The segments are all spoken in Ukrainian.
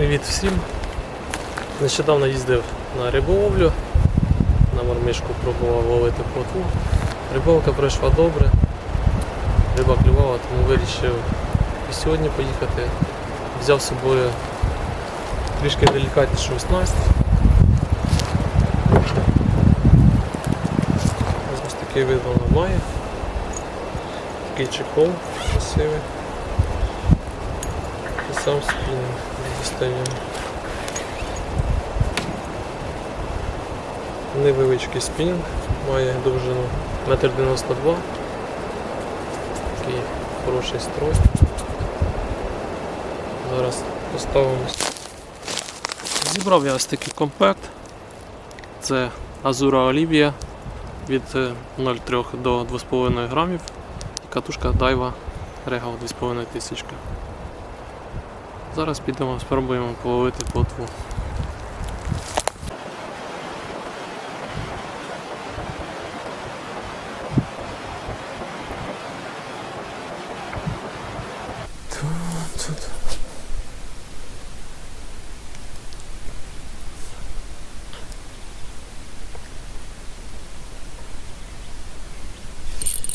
Привіт всім! Нещодавно їздив на риболовлю, на мормишку пробував ловити плотву. Рибалка пройшла добре, риба клювала, тому вирішив і сьогодні поїхати. Взяв з собою трішки делікатнішу снасть. Ось такий вид вона має. Такий чехол красивий. І сам спінінг дістаємо. Невеличкий спінінг, має довжину 1,92 м. Такий хороший строй. Зараз поставимось. Зібрав я ось такий комплект. Це Азура Олівія від е, 0,3 до 2,5 грамів. І Катушка Дайва Регал 2,5 тисячка. Зараз підемо, спробуємо половити плотву.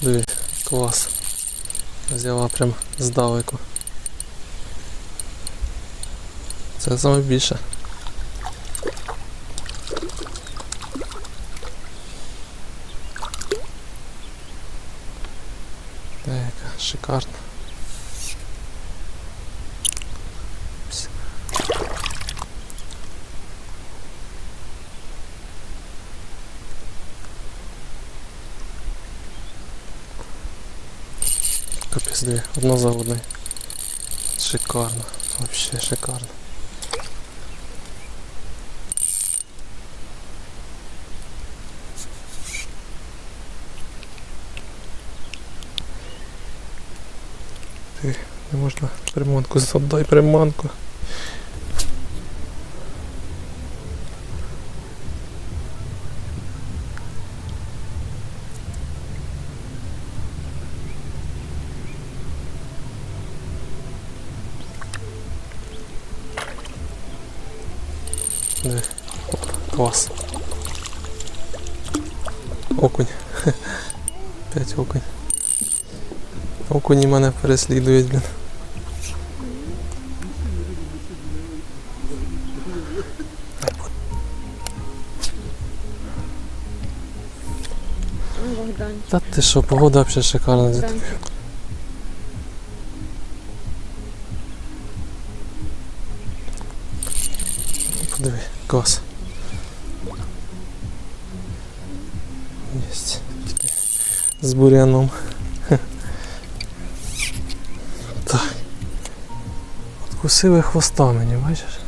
Дивись, клас. Взяла прям здалеку. Це саме більше. Та яка шикарна. Капець одна за одною. Шикарно, вообще шикарно. Не можна приманку задай приманку. Диви. Оп, Клас. Окунь. П'ять окунь. Окуні мене переслідують, блін. Та ти що, погода взагалі шикарна. Богдан. Подиви, клас. Єсть. З буряном. Откусили хвоста мені, бачиш?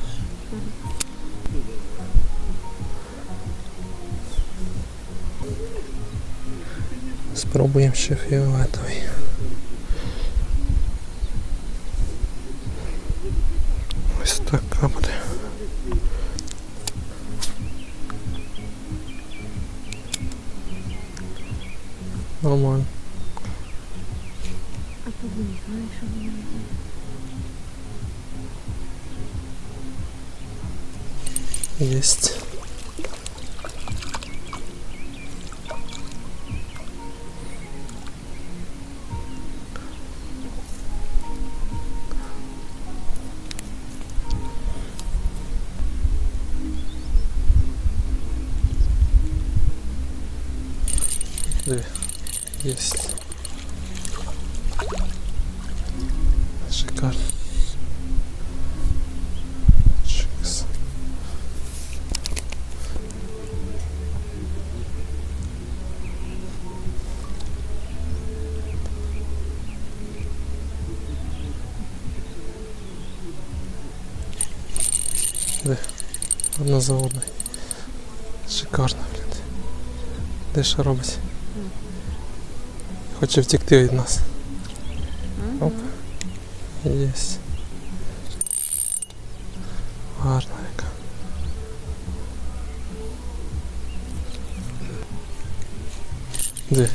Спробуємо ще фіолетовий. Ось така буде. Нормально. А то не знаєш, що вони роблять. Одна за одною. Шикарно, блядь. Де що робить? Хоче втекти від нас. Оп. Єсть. Гарна яка. Де?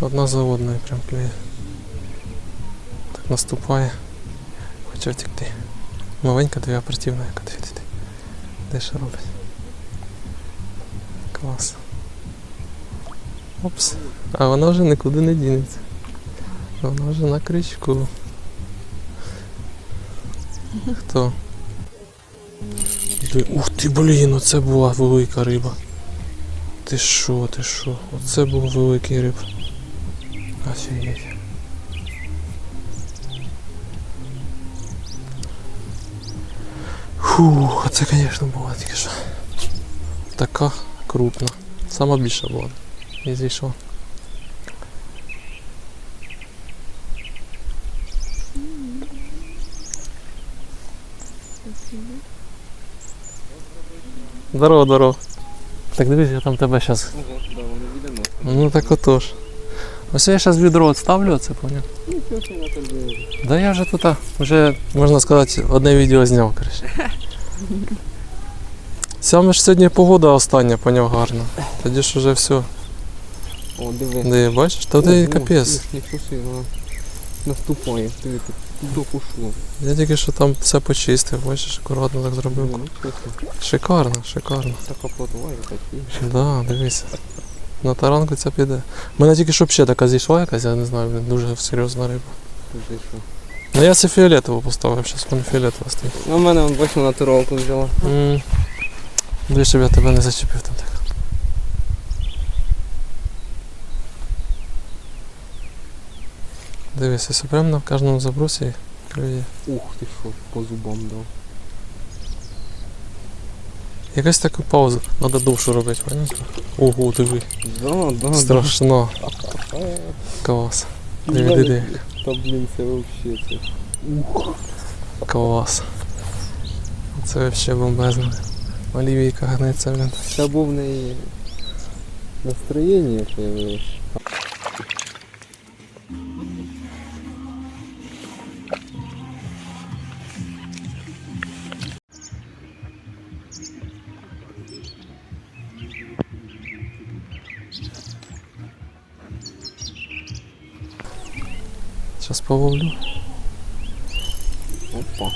Одна за одною прям клює. Так наступає. Хоче втекти. Маленька дві оперативна, яка дві Що робить? Клас. Опс. А вона вже нікуди не дінеться. Вона вже на крючку. Хто? Ух ти, блін, оце була велика риба. Ти що, ти що? Оце був великий риб. Офігеть. Фух, оце, звісно, була тільки що. Така крупна. Сама більша була. І зійшов. Здорово, здорово. Так дивись, я там тебе зараз. Ого, да, воно відомо. Ну так отож. Ось я зараз відро відставлю, це поняв. Ну, що ж я тобі? Да я вже тут, а, вже, можна сказати, одне відео зняв, коротше. Саме ж сьогодні погода остання, поняв гарно. Тоді ж уже все. О, диви. Де бачиш? Та ти капець. чуси, вона наступає. Диви, тут до пошло. Я тільки що там все почистив, бачиш, акуратно так зробив. Ну? Шикарно, шикарно. Така плотова такі. Да, дивися. На таранку це піде. У мене тільки що ще така зійшла якась, я не знаю, дуже серйозна риба. Ти що? Ну я це фіолетову поставив, зараз в мене фіолетова стоїть. Ну, в мене, бачиш, натуралку взяла. М. Дивись, щоб я тебе не зачепив там так. Дивись, ось прямо на кожному забросі клює. Ух ти що, по зубам дав. Якась така пауза, треба довшу робити, поняв? Ого, диви. Да, да, Страшно. да. Клас. Диви, диви. Та блін, це вообще це. Клас. Це взагалі бомбезно. Олівійка гнеться, блін. Це був в неї настроєння появилось. Зараз половлю. Опа.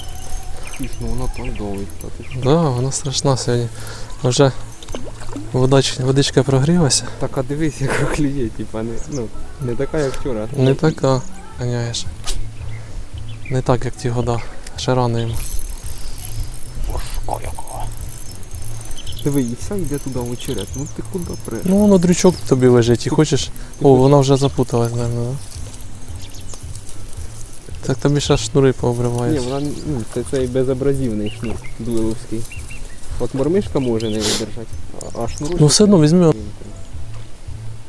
Тісно, вона так довить. Та? Да, вона страшна сьогодні. Вже водоч- водичка прогрілася. Так, а дивись, яка клює, типа, не, ну, не така, як вчора. Не така, ганяєш. Не так, як ті года. Ще рано йому. Диви, і вся йде туди в очерет. Ну ти куди пре? Ну, воно дрючок тобі лежить і хочеш. О, вона вже запуталась, мабуть, да? Так тобі ще шнури Ні, пообривають. вона ну, це цей безабразивний шнур дуеловський. От мормишка може не видержати, а- шнур. Ну все одно візьми.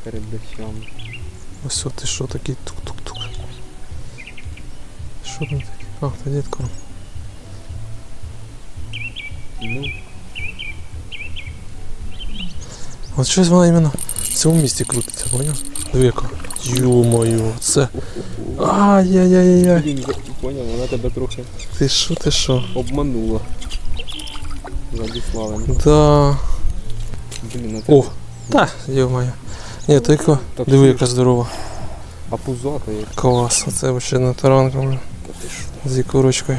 Перед дощами. Ось ти що такий тук-тук-тук. Що там таке? А, та дітко. Ну, От щось вона іменно в цьому місці крутиться, поняв? Яка. Ю-мою, це. Ай-яй-яй-яй. поняв, вона тебе трохи Ти що, ти що? обманула. Владиславен. Да. Блін, а О, та, йо-моє. Ні, тільки так диви, що яка здорова. А пузата є. Клас, оце вообще на таранку блін, Та ти що? з ікорочкою.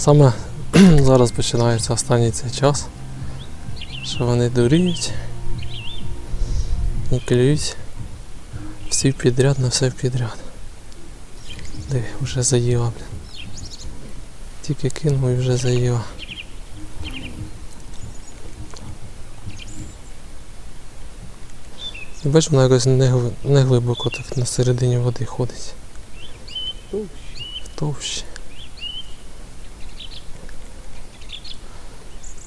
Саме зараз починається останній цей час, що вони дуріють і клюють всі підряд на все підряд. Диви, вже заїла, блін. Тільки кинув і вже заїла. І бачиш, вона якось не, гли- глибоко так на середині води ходить. Товщі. В товщі.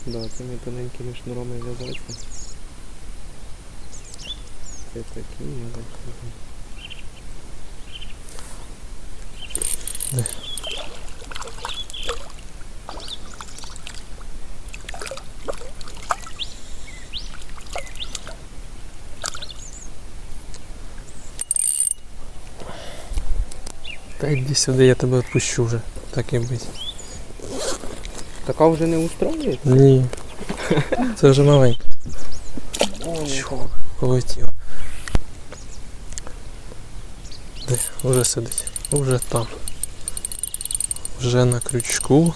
Да, цими тоненькими шнурами в'язаться. Це такі, я бачу. Де? Та йди сюди, я тебе відпущу вже. Так і бить. Така вже не устроює? Ні. Це вже маленька. Чого? Полетів. Де? Уже сидить. Уже там. Вже на крючку.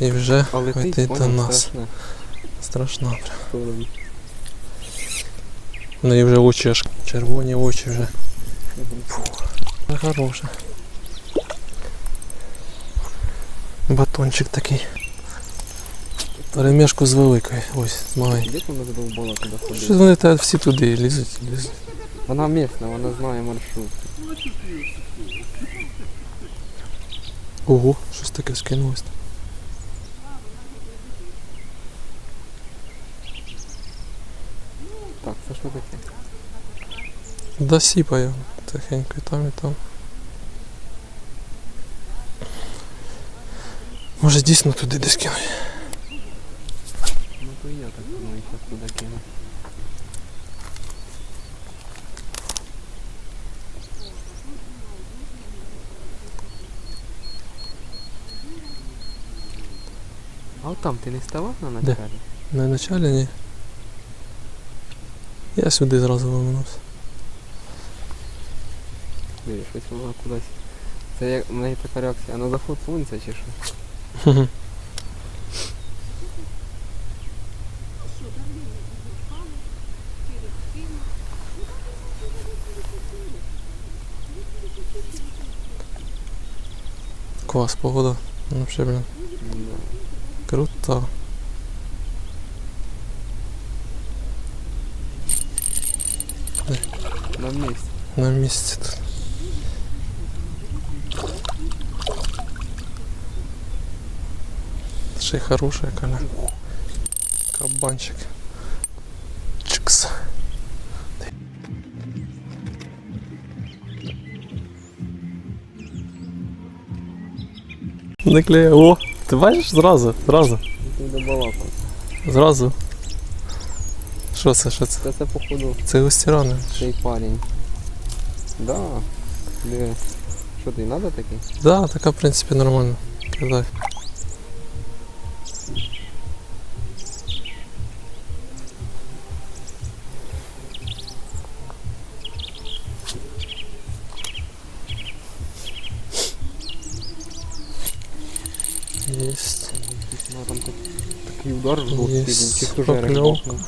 І вже А летить, до нас. страшно. Прям. В неї вже очі аж червоні очі вже. Ну, Батончик такий. Перемішку з великою. Ось, з маленькою. Де вона задовбала туди ходити? вони та всі туди лізуть, лізуть. Вона місна, вона знає маршрут. Ого, щось таке скинулось. Так, це що таке? Да сіпає тихенько і там і там. Може дійсно туди десь кинуть. Ну то я так думаю, зараз туди кину. А от там ти не ставав на Де? началі? На началі ні. Я сюди зразу виминувся. Дивись, воно кудись. Це як в неї така реакція, а на заход сонця чи що? Хе-хе. Клас, погода. Ну, Вообще, блин, Да. круто. На місці. На місці тут. Ще й хорошая коля. Кабанчик. Не клеє. О, ти бачиш зразу, зразу, Ти балаку. зразу. Що це, що це? Це це походу Це гостірани. цей парень. Да. Де? Що ти, треба такий? Да, така, в принципі, нормально. Кидай. Бахнув.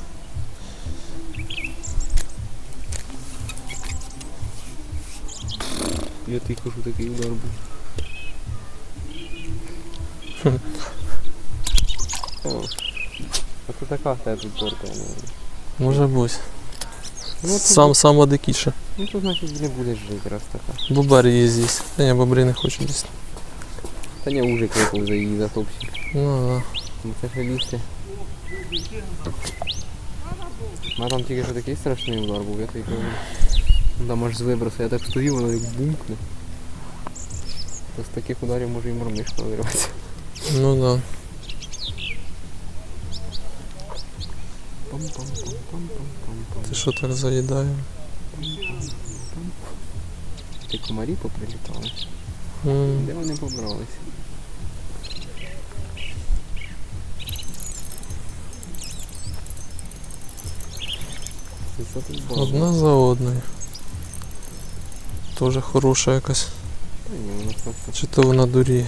Я тобі кажу, такий удар був. О, А це така в тебе тут торка, ну. Може бути. Ну, то, Сам, сама дикіша. ну то значить не будеш жити, раз така. Бобер є здесь. Та ні, бобри не хочу їсти. Та ні, уже крикав за її затопчик. Ну да. Ну це ж лізти. А там тільки що такий страшний удар був, я тобі кажу. Там аж з вибросу, я так стою, воно як бумкне. То з таких ударів може і мормишка вирватися. Ну да. Ти що так заїдає? Ти комарі поприлітали? М, Де вони побралися? Одна за одною. Тоже хороша якась. Чи то вона дуріє?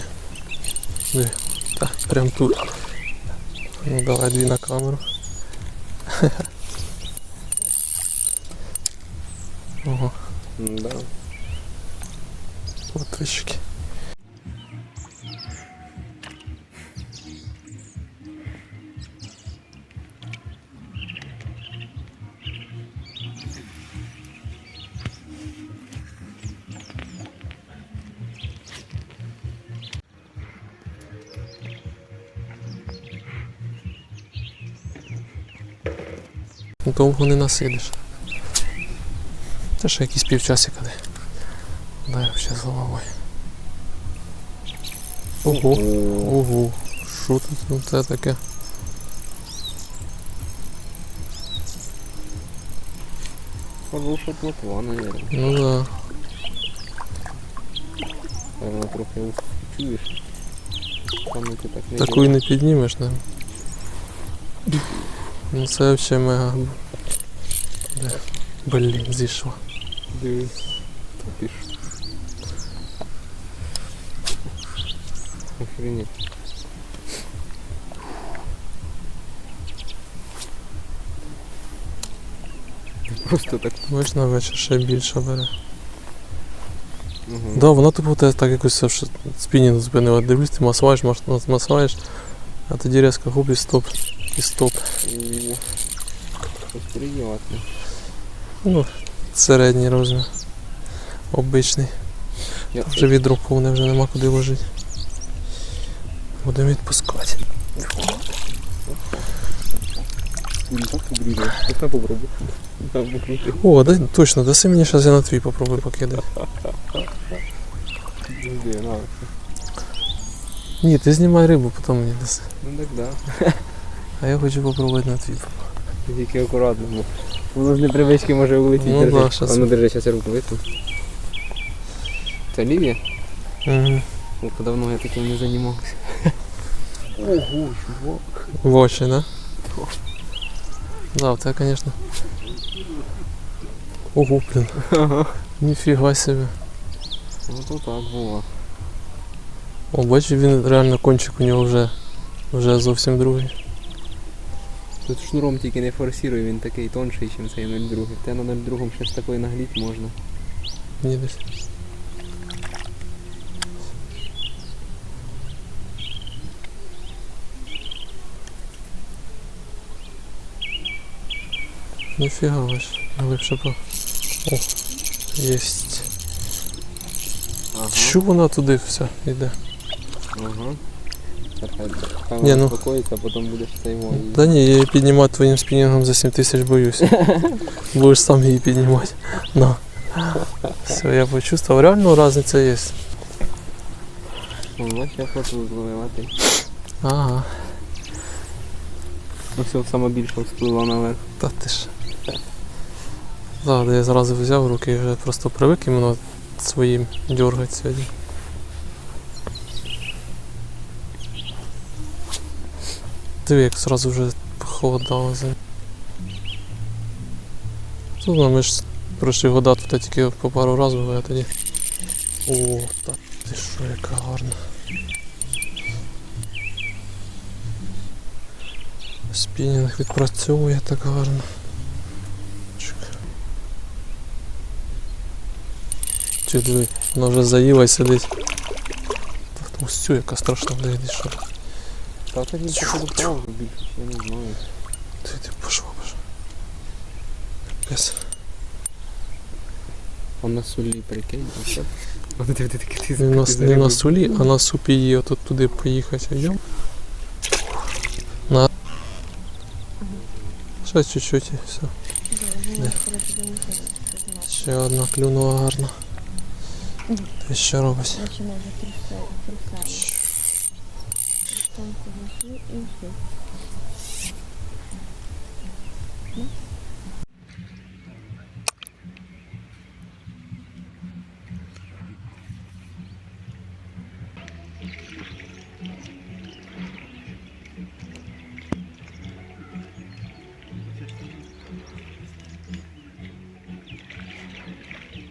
Так, прям тут. Ну давай дві на камеру. Ого, Да. платвички. Довго не насидиш. Це ще якісь півчасика де. Дай ще з головою. Ого, ого. Що тут ну, це таке? Хороша плотва, наверное. Ну да. Вона трохи чуєш. Там ти так не Таку і не піднімеш, не? Ну це взагалі мега. Де? Блін, зійшла. Дивись. Топиш. Охренеть. Просто так. Бачиш, на вечір ще більше бере. Угу. Да, воно типу те так якось спінінг зупинила. Дивлюсь, ти масуваєш, маш- мас- масуваєш, а тоді різко губ і стоп. І стоп. Приємне. Ну, середній розмір. Обичний. Я Вже відро повне, вже нема куди ложити. Будемо відпускати. Так. Так. Там. О, дай, точно, даси мені зараз я на твій попробую покидати. Ні, ти знімай рибу, потім мені даси. Ну так да. А я хочу попробувати на твій. Тільки акуратно, воно з непривички може улетіти. Ну держи. да, щас. А ну держи, зараз я руку витягну. Це Лівія? Угу. О, давно я таким не займався. Ого, чувак. В очі, да? Да, це, звісно. Ого, блін. Ага. Ніфіга собі. Ну то так було. О, бачиш, він реально кончик у нього вже, вже зовсім другий. Тут шнуром тільки не форсируй, він такий тонший, ніж цей 0,2. Те на 0,2 ще з такої нагліть можна. Ні десь. Ніфіга ваш. Глибше по. О, єсть. Ага. Що вона туди все йде? Ага. Ні, ну. успокоїться, а потім будеш мой. Та ні, я її піднімати твоїм спінінгом за 7 тисяч боюсь. Будеш сам її піднімати. На. Все, я почувствував. Реально різниця є. Ну, я фото зловила ти. Ага. Ну все, саме більше вспливла наверх. Та ти ж. Так, да, я зразу взяв руки і вже просто привик іменно своїм дергати сьогодні. Диви, як зразу вже похолодало за. Ну, ми ж пройшли года тут тільки по пару разів буває тоді. О, та ти що, яка гарна. Спінінг відпрацьовує так гарно. Чи диви, вона вже заїла сидить. Ось цю яка страшна дивись, що. Та так він походу правду більше, я не знаю. Ти ти пошла боже. Капець. Он на сулі прикинь, а що? Вони ти такі ти Не на, не на сулі, а на супі її отут туди поїхати. Йдем. На. Ще чуть-чуть і все. Ще одна клюнула гарна. Ти що робиш? Трусати. Там зайшли і все. Ну,